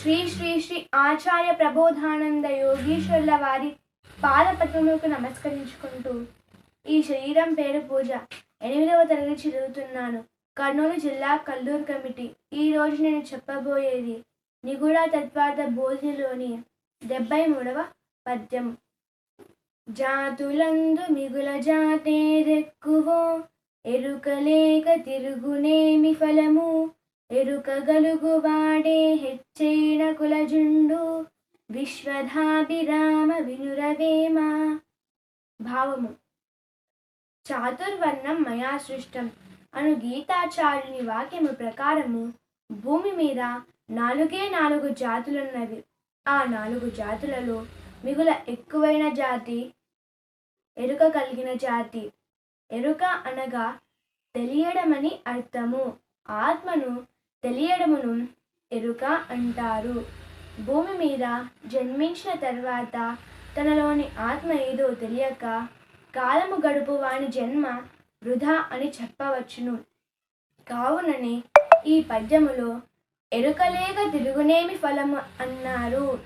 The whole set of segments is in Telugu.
శ్రీ శ్రీ శ్రీ ఆచార్య ప్రబోధానంద యోగీశ్వర్ల వారి పాదపద్మములకు నమస్కరించుకుంటూ ఈ శరీరం పేరు పూజ. ఎనిమిదవ తరగతి చదువుతున్నాను. కర్నూలు జిల్లా కల్లూరు కమిటీ. ఈరోజు నేను చెప్పబోయేది నిగూఢ తత్వార్థ బోధిలోని డెబ్బై మూడవ పద్యం. జాతులందు మిగుల జాతేరెక్కువో ఎరుకలేక తిరుగునేమి ఫలము? ఎరుకగలుగువాడే హెచ్చైన కులజుండు విశ్వధాభిరామ వినురవేమ? భావము. చాతుర్వర్ణం మయా సృష్టం. అను గీతాచార్యుని వాక్యము ప్రకారము భూమి మీద నాలుగే నాలుగు జాతులున్నవి. ఆ నాలుగు జాతులలో మిగుల ఎక్కువైన జాతి ఎరుక కలిగిన జాతి. ఎరుక అనగా తెలియడమని అర్థము. ఆత్మను తెలియడమును ఎరుక అంటారు. భూమి మీద జన్మించిన తర్వాత తనలోని ఆత్మ ఏదో తెలియక కాలము గడుపు వాని జన్మ వృధా అని చెప్పవచ్చును. కావుననే ఈ పద్యములో ఎరుకలేక తిరుగునేమి ఫలము అన్నారు.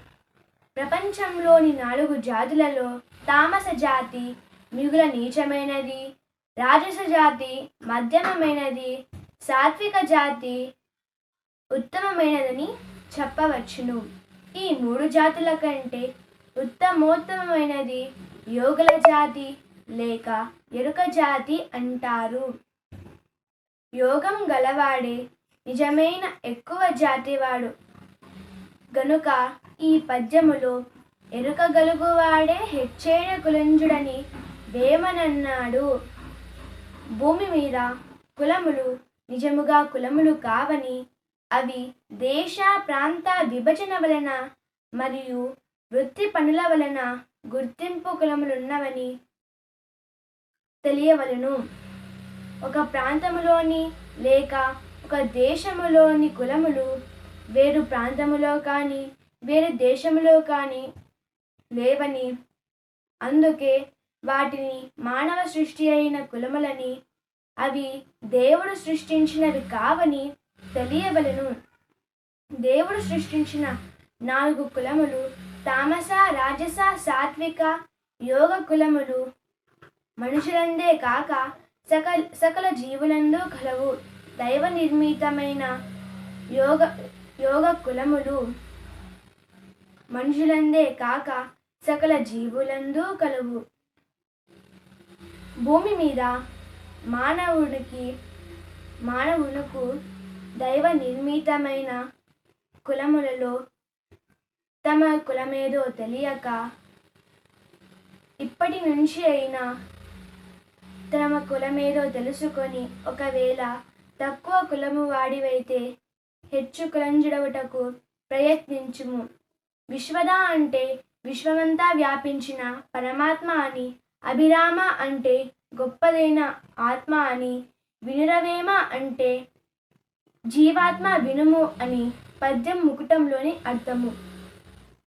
ప్రపంచంలోని నాలుగు జాతులలో తామస జాతి మిగుల నీచమైనది రాజస జాతి మధ్యమమైనది సాత్విక జాతి ఉత్తమమైనదని చెప్పవచ్చును. ఈ మూడు జాతుల కంటే ఉత్తమోత్తమైనది యోగుల జాతి లేక ఎరుక జాతి అంటారు. యోగం గలవాడే నిజమైన ఎక్కువ జాతివాడు. గనుక ఈ పద్యములో ఎరుక గలుగువాడే హెచ్చేడ కులంజుడని వేమనన్నాడు. భూమి మీద కులములు నిజముగా కులములు కావని అవి దేశ ప్రాంత విభజన వలన మరియు వృత్తి పనుల వలన గుర్తింపు కులములున్నవని తెలియవలను. ఒక ప్రాంతములోని లేక ఒక దేశములోని కులములు వేరు ప్రాంతములో కానీ వేరే దేశములో కానీ లేవని అందుకే వాటిని మానవ సృష్టి అయిన కులములని అవి దేవుడు సృష్టించినవి కావని తెలియవలను. దేవుడు సృష్టించిన నాలుగు కులములు తామస రాజస సాత్విక యోగ కులములు మనుషులందే కాక సకల సకల జీవులందు కలవు. దైవ నిర్మితమైన యోగ యోగ కులములు మనుషులందే కాక సకల జీవులందు కలవు. భూమి మీద మానవునికి మానవులకు దైవ నిర్మితమైన కులములలో తమ కులమేదో తెలియక ఇప్పటి నుంచి అయినా తమ కులమేదో తెలుసుకొని ఒకవేళ తక్కువ కులము వాడివైతే హెచ్చు కులంజుడవుటకు ప్రయత్నించుము. విశ్వద అంటే విశ్వమంతా వ్యాపించిన పరమాత్మ అని అభిరామ అంటే గొప్పదైన ఆత్మ అని వినురవేమ అంటే జీవాత్మ వినుము అని పద్యం ముకుటంలోని అర్థము.